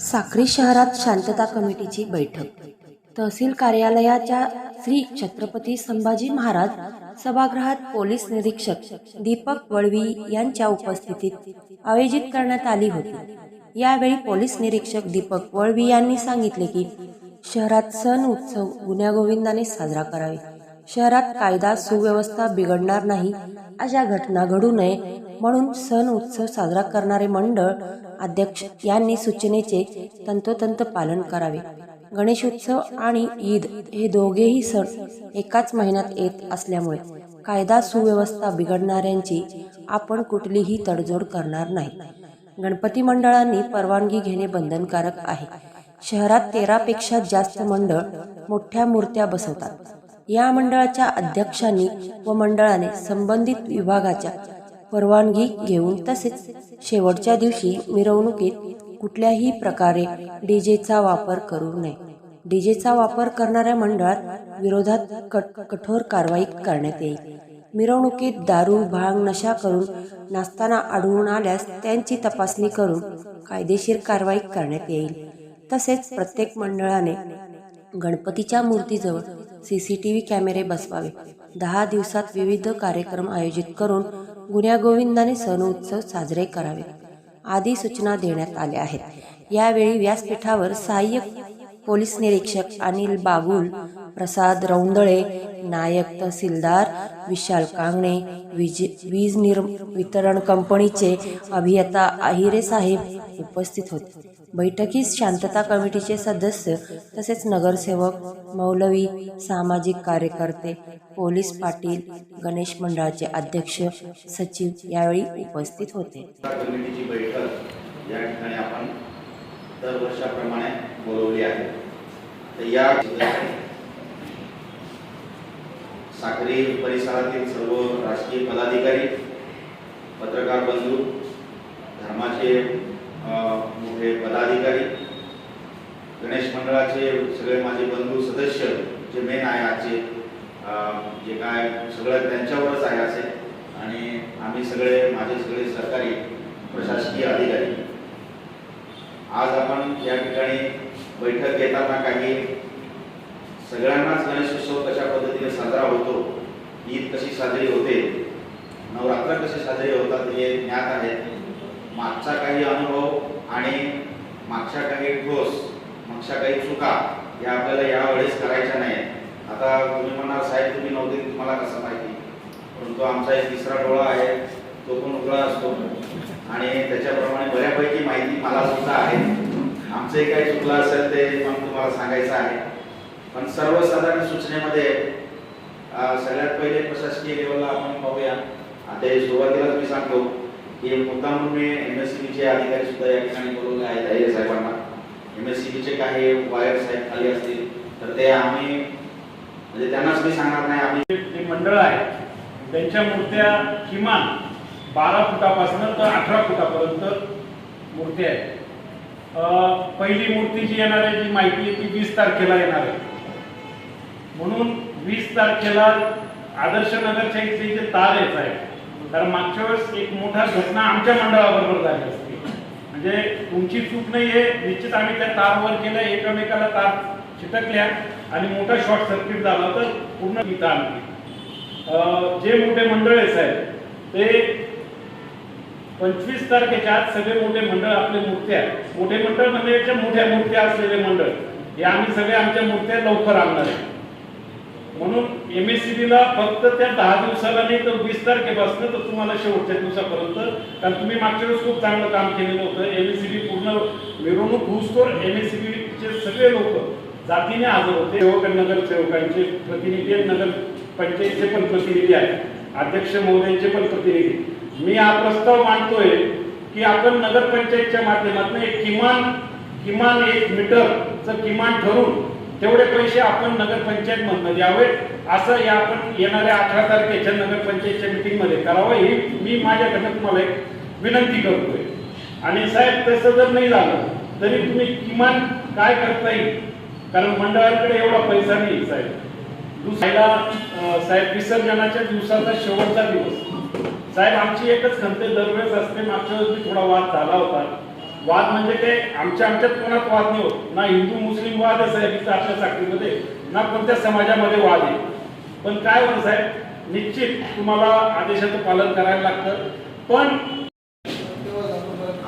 साक्री शहरात शांतता कमिटीची बैठक. तहसील कार्यालयाच्या श्री छत्रपती संभाजी महाराज सभागृहात पोलीस निरीक्षक दीपक वळवी यांच्या उपस्थितीत आयोजित करण्यात आली होती. यावेळी पोलीस निरीक्षक दीपक वळवी यांनी सांगितले की शहरात सण उत्सव गुण्यागोविंदाने साजरा करावे. शहरात कायदा सुव्यवस्था बिघडणार नाही अशा घटना घडू नये म्हणून सण उत्सव साजरा करणारे मंडळ अध्यक्ष यांनी सूचनेचे तंतोतंत पालन करावे. गणेशोत्सव आणि ईद हे दोघेही सण एकाच महिन्यात येत असल्यामुळे कायदा सुव्यवस्था बिघडणाऱ्यांची आपण कुठलीही तडजोड करणार नाही. गणपती मंडळांनी परवानगी घेणे बंधनकारक आहे. शहरात तेरापेक्षा जास्त मंडळ मोठ्या मूर्त्या बसवतात. या मंडळाच्या अध्यक्षांनी व मंडळाने संबंधित विभागाच्या परवानगी घेऊन तसेच शेवटच्या दिवशी मिरवणुकीत कुठल्याही प्रकारे डीजेचा वापर करू नये. डीजेचा वापर करणाऱ्या मंडळात विरोधात कट कठोर कारवाई करण्यात येईल. मिरवणुकीत दारू भांग नशा करून नाचताना आढळून आल्यास त्यांची तपासणी करून कायदेशीर कारवाई करण्यात येईल. तसेच प्रत्येक मंडळाने गणपतीच्या मूर्तीजवळ सी सी टी व्ही कॅमेरे बसवावे. दहा दिवसात विविध कार्यक्रम आयोजित करून गुण्यागोविंदाने सण उत्सव साजरे करावे. आदी सूचना देण्यात आल्या आहेत. यावेळी व्यासपीठावर सहाय्यक पोलीस निरीक्षक अनिल बागुल प्रसाद रौंदळे नायक तहसीलदार विशाल कांगणे वीज वीज निर वितरण कंपनीचे अभियंता आहिरे साहेब उपस्थित होते. बैठकीत शांतता कमिटीचे सदस्य तसेच नगरसेवक मौलवी सामाजिक कार्यकर्ते पोलीस पाटील गणेश मंडळाचे अध्यक्ष सचिव यावेळी उपस्थित होते. कमिटीची बैठक या ठिकाणी आपण दरवर्षाप्रमाणे बोलवली आहे. तर या साक्री परिसरातील सर्व राजकीय पदाधिकारी पत्रकार बंधू धर्माचे माझे पदाधिकारी गणेश मंडळाचे सगळे माझे बंधू सदस्य जे मेन आहे आजचे जे काय सगळं त्यांच्यावरच आहे असे. आणि आम्ही सगळे माझे सगळे सरकारी प्रशासकीय अधिकारी. आज आपण या ठिकाणी बैठक घेताना काही सगळ्यांनाच गणेशोत्सव कशा पद्धतीने साजरा होतो ईद कशी साजरी होते नवरात्र कसे साजरे होतात हे ज्ञात आहे मागचा काही अनुभव आणि मागच्या काही ठोस मागच्या काही चुका या आपल्याला यावेळेस करायच्या नाही आता तुम्ही म्हणाल साहेब तुम्ही नव्हते तुम्हाला कसं माहिती? परंतु आमचा एक तिसरा डोळा आहे तो पण उघडा असतो. आणि त्याच्याप्रमाणे बऱ्यापैकी माहिती मला सुद्धा आहे. आमचंही काही चुकलं असेल ते पण तुम्हाला सांगायचं आहे. पण सर्वसाधारण सूचनेमध्ये सगळ्यात पहिले प्रशासकीय लेवलला आपण पाहूया. आता सुरुवातीला सुरुवातीलाच मी सांगतो. हे मुद्दाम मी एम एस सी बीचे अधिकारी सुद्धा या ठिकाणी बोलवले आहेत अय्यर साहेबांना. एम एस सी बीचे काही वायर साहेब खाली असतील तर ते आम्ही म्हणजे त्यांनाच मी सांगणार नाही आम्ही जे मंडळ आहे त्यांच्या मूर्त्या किमान बारा फुटापासून तर अठरा फुटापर्यंत मूर्ती आहेत. पहिली मूर्ती जी येणार आहे जी माहिती आहे ती वीस तारखेला येणार आहे. म्हणून वीस तारखेला आदर्श नगरच्या इथली जे तार येत आहे कारण मागच्या वेळेस एक मोठा घटना आमच्या मंडळाबरोबर झाली असते. म्हणजे तुमची चूक नाही आहे निश्चित आम्ही त्या तारवर केलं एकमेकाला तार चिटकल्या आणि मोठा शॉर्ट सर्किट झाला तर पूर्ण गीता आणली जे मोठे मंडळ आहे साहेब ते पंचवीस तारखेच्या आत सगळे मोठे मंडळ आपले मूर्त्या मोठे मंडळ म्हणजे याच्या मोठ्या मूर्त्या असलेले मंडळ. हे आम्ही सगळे आमच्या मूर्त्या लवकर आणणार आहे. म्हणून एम एस सी ला फक्त त्या दहा दिवसाला नाही तर वीस तारखेपासून तर तुम्हाला शेवटच्या दिवसापर्यंत कारण तुम्ही मागच्या वेळेस खूप चांगलं काम केलेलं होतं. एम एस सी बी पूर्ण मिरवणूक घुसतोर एम एस सी बीचे सगळे लोक जातीने हजर होते. सेवक नगर सेवकांचे प्रतिनिधी आहेत. नगर पंचायतचे पण प्रतिनिधी आहेत. अध्यक्ष महोदयांचे पण प्रतिनिधी मी हा प्रस्ताव मांडतोय की आपण नगरपंचायतच्या माध्यमातून एक किमान किमान एक मीटरचं किमान ठरून तेवढे पैसे आपण नगरपंचायत मधनं द्यावे असं या आपण येणाऱ्या अठरा तारखेच्या नगरपंचायतच्या मिटिंगमध्ये करावं ही मी माझ्याकडनं तुम्हाला एक विनंती करतोय. आणि साहेब तसं जर नाही झालं तरी तुम्ही किमान काय करता येईल? कारण मंडळाकडे एवढा पैसा नाही साहेब. दुसऱ्याला साहेब विसर्जनाच्या दिवसाचा शेवटचा दिवस. साहेब आमची एकच खंत दरवेळेस असते मागच्या वेळेस थोडा वाद झाला होता. वाद म्हणजे काय? आमच्या आमच्यात कोणात वाद नाही होत. ना हिंदू मुस्लिम वादच आहे तिथं आपल्या साखरीमध्ये ना कोणत्या समाजामध्ये वाद आहे. पण काय होतं साहेब? निश्चित तुम्हाला आदेशाचं पालन करायला लागतं. पण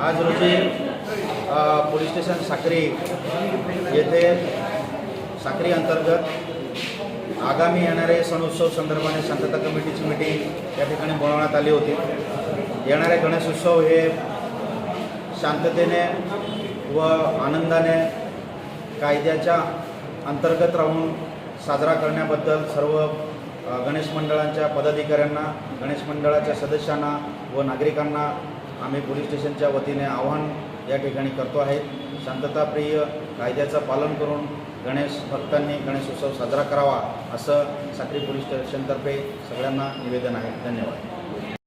आज रोजी पोलीस स्टेशन साखरी येथे साखरी अंतर्गत आगामी येणारे सण उत्सव संदर्भाने शांतता कमिटीची मीटिंग या ठिकाणी बोलावण्यात आली होती. येणारे गणेश उत्सव हे शांततेने व आनंदाने कायद्याच्या अंतर्गत राहून साजरा करण्याबद्दल सर्व गणेश मंडळांच्या पदाधिकाऱ्यांना गणेश मंडळाच्या सदस्यांना व नागरिकांना आम्ही पोलीस स्टेशनच्या वतीने आव्हान या ठिकाणी करतो आहे. शांतताप्रिय कायद्याचं पालन करून गणेश भक्तांनी गणेश उत्सव साजरा करावा असं साक्री पोलीस स्टेशनतर्फे सगळ्यांना निवेदन आहे. धन्यवाद.